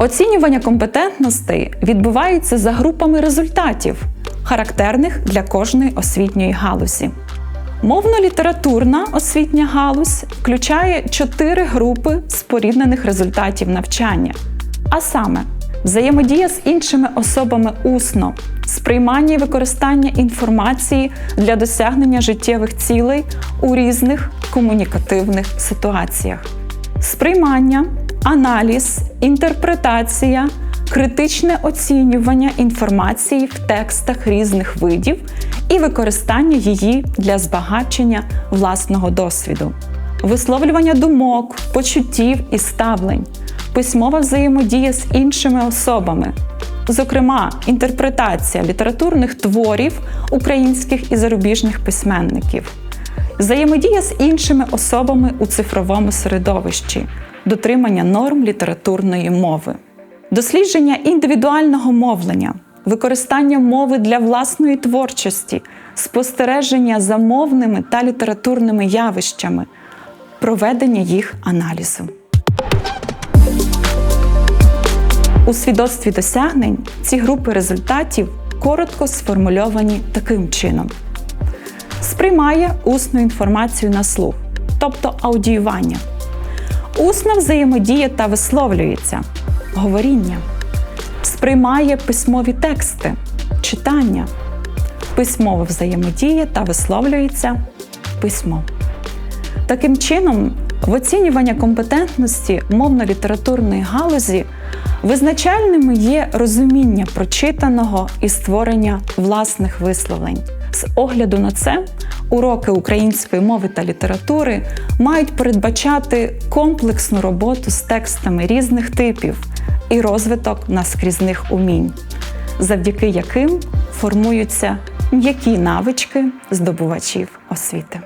Оцінювання компетентностей відбувається за групами результатів, характерних для кожної освітньої галузі. Мовно-літературна освітня галузь включає чотири групи споріднених результатів навчання, а саме взаємодія з іншими особами усно, сприймання і використання інформації для досягнення життєвих цілей у різних комунікативних ситуаціях, сприймання, аналіз, інтерпретація, критичне оцінювання інформації в текстах різних видів і використання її для збагачення власного досвіду, висловлювання думок, почуттів і ставлень, письмова взаємодія з іншими особами, зокрема, інтерпретація літературних творів українських і зарубіжних письменників, взаємодія з іншими особами у цифровому середовищі, дотримання норм літературної мови, дослідження індивідуального мовлення, використання мови для власної творчості, спостереження за мовними та літературними явищами, проведення їх аналізу. У свідоцтві досягнень ці групи результатів коротко сформульовані таким чином: сприймає усну інформацію на слух, тобто аудіювання, усна взаємодія та висловлюється, говоріння, сприймає письмові тексти, читання, письмова взаємодія та висловлюється письмо. Таким чином, в оцінювання компетентності мовно-літературної галузі визначальними є розуміння прочитаного і створення власних висловлень. З огляду на це, уроки української мови та літератури мають передбачати комплексну роботу з текстами різних типів і розвиток наскрізних умінь, завдяки яким формуються м'які навички здобувачів освіти.